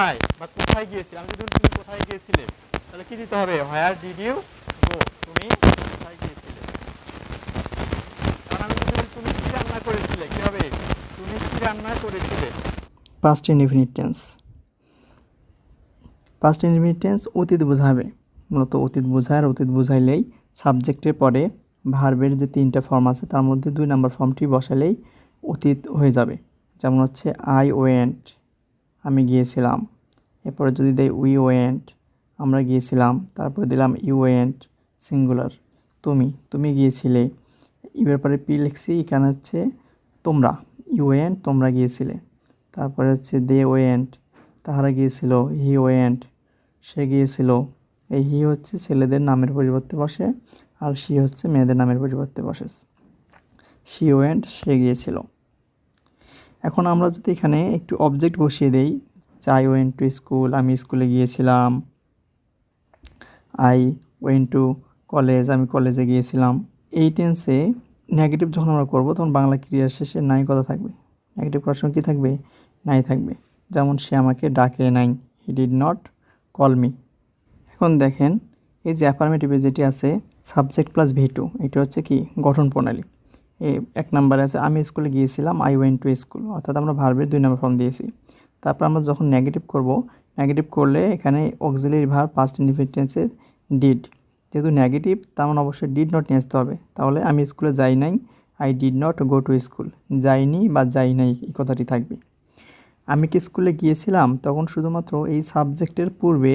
কোথায়? বা কোথায় গিয়েছিলে? আমি যদি তুমি কোথায় গিয়েছিলে, তাহলে কি দিতে হবে? হোয়ার ডিড ইউ গো তুমি কোথায় গিয়েছিলে? আমি যদি তুমি কি রান্না করেছিলে কি হবে তুমি কি রান্না করেছিলে? Past indefinite tense past indefinite tense অতীত বোঝাবে। মূলত অতীত বোঝায়, আর অতীত বোঝাইলেই সাবজেক্টের পরে ভার্বের যে তিনটা ফর্ম আছে, তার মধ্যে দুই নাম্বার ফর্মটি বসালেই অতীত হয়ে যাবে। যেমন হচ্ছে আই ওয়েন্ট আমি গিয়েছিলাম। এরপরে যদি দেয় উই ওয়েন্ট আমরা গিয়েছিলাম, তারপরে দিলাম ইউ ওয়েন্ট সিঙ্গুলার তুমি তুমি গিয়েছিলে। ইউর পরে পি লিখছি, এখানে হচ্ছে তোমরা ইউ ওয়েন্ট তোমরা গিয়েছিলে। তারপরে হচ্ছে দে ওয়েন্ট তাহারা গিয়েছিল হি ওয়েন্ট সে গিয়েছিল। এই হি হচ্ছে ছেলেদের নামের পরিবর্তে বসে, আর সি হচ্ছে মেয়েদের নামের পরিবর্তে বসে। সি ওয়েন্ট সে গিয়েছিল। এখন আমরা যদি এখানে একটু অবজেক্ট বসিয়ে দেই আই ওয়েন্ট টু স্কুল আমি স্কুলে গিয়েছিলাম আই ওয়েন টু কলেজ আমি কলেজে গিয়েছিলাম। এই টেন্সে নেগেটিভ যখন আমরা করব, তখন বাংলা ক্রিয়ার শেষে নাই কথা থাকবে। নেগেটিভ করার সময় কী থাকবে? নাই থাকবে। যেমন সে আমাকে ডাকে নাই he did not call me এখন দেখেন, এই যে অ্যাফার্মেটিভে যেটি আছে সাবজেক্ট প্লাস ভি টু এটা হচ্ছে কি? গঠন প্রণালী। এক নম্বরে আছে, আমি স্কুলে গিয়েছিলাম আই ওয়েন টু স্কুল অর্থাৎ আমরা ভার্বের দুই নম্বর ফর্ম দিয়েছি। তারপর আমরা যখন নেগেটিভ করব নেগেটিভ করলে এখানে অক্সিলারি ভার পাস্ট ইন্ডিপেন্ডেন্সের ডিড যেহেতু নেগেটিভ মানে অবশ্যই ডিড নট নিয়ে আসতে হবে। তাহলে আমি স্কুলে যাই নাই I did not go to school যাইনি বা যাই নাই, এই কথাটি থাকবে। আমি কি স্কুলে গিয়েছিলাম, তখন শুধুমাত্র এই সাবজেক্টের পূর্বে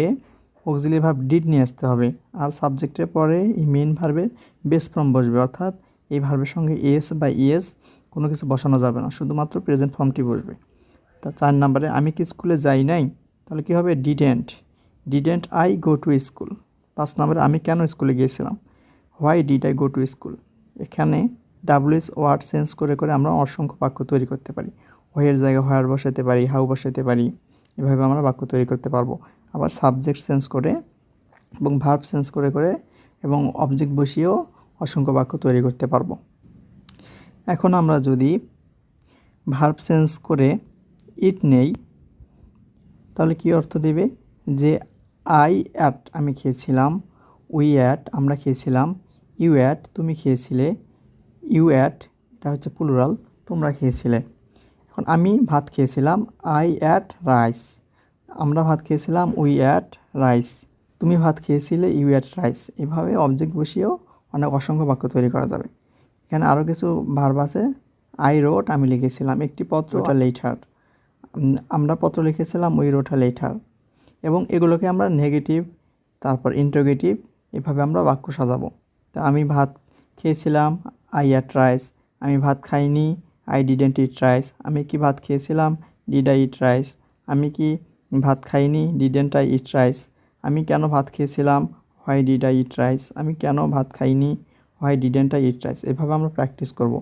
অক্সিলারি ভার্ব ডিড নিয়ে আসতে হবে। আর সাবজেক্টের পরে এই মেন ভার্বের বেস ফর্ম বসবে, অর্থাৎ এই ভার্বের সঙ্গে এস বা ইএস কোনো কিছু বসানো যাবে না, শুধুমাত্র প্রেজেন্ট ফর্মটি বসবে। তা চার নম্বরে, আমি কি স্কুলে যাই নাই? তাহলে কী হবে? Didn't didn't I go to school পাঁচ নম্বরে, আমি কেন স্কুলে গিয়েছিলাম? Why did I go to school এখানে ডাব্লিউএস ওয়ার্ড চেঞ্জ করে করে আমরা অসংখ্য বাক্য তৈরি করতে পারি। হোয়ের জায়গায় হোয়ার বসাতে পারি হাউ বসাতে পারি, এভাবে আমরা বাক্য তৈরি করতে পারব। আবার সাবজেক্ট চেঞ্জ করে এবং ভার্ব চেঞ্জ করে করে এবং অবজেক্ট বসিয়েও অসংখ্য বাক্য তৈরি করতে পারব। এখন আমরা যদি ভার্ব চেঞ্জ করে ইট নেই, তাহলে কী অর্থ দেবে? যে আই অ্যাট আমি খেয়েছিলাম উই অ্যাট আমরা খেয়েছিলাম ইউ অ্যাট তুমি খেয়েছিলে ইউ অ্যাট এটা হচ্ছে প্লুরাল তোমরা খেয়েছিলে। এখন আমি ভাত খেয়েছিলাম আই অ্যাট রাইস আমরা ভাত খেয়েছিলাম উই অ্যাট রাইস তুমি ভাত খেয়েছিলে ইউ অ্যাট রাইস এভাবে অবজেক্ট বসিয়েও অনেক অসংখ্য বাক্য তৈরি করা যাবে। এখানে আরও কিছু ভার্ব আছে। আই রোট আমি লিখেছিলাম। একটি পত্র ওটা লেটার আমরা পত্র লিখেছিলাম উই রোট আ লেটার এবং এগুলোকে আমরা নেগেটিভ তারপর ইন্টোগেটিভ এভাবে আমরা বাক্য সাজাবো। তো আমি ভাত খেয়েছিলাম আই অ্যাট রাইস আমি ভাত খাইনি আই ডিডেন্ট ইট রাইস আমি কি ভাত খেয়েছিলাম ডিড আই ইট রাইস আমি কি ভাত খাইনি ডিডেন্ট আই ইট রাইস আমি কেন ভাত খেয়েছিলাম why did I eat rice আমি কেন ভাত খাইনি? Why didn't I eat rice এভাবে আমরা প্র্যাকটিস করব।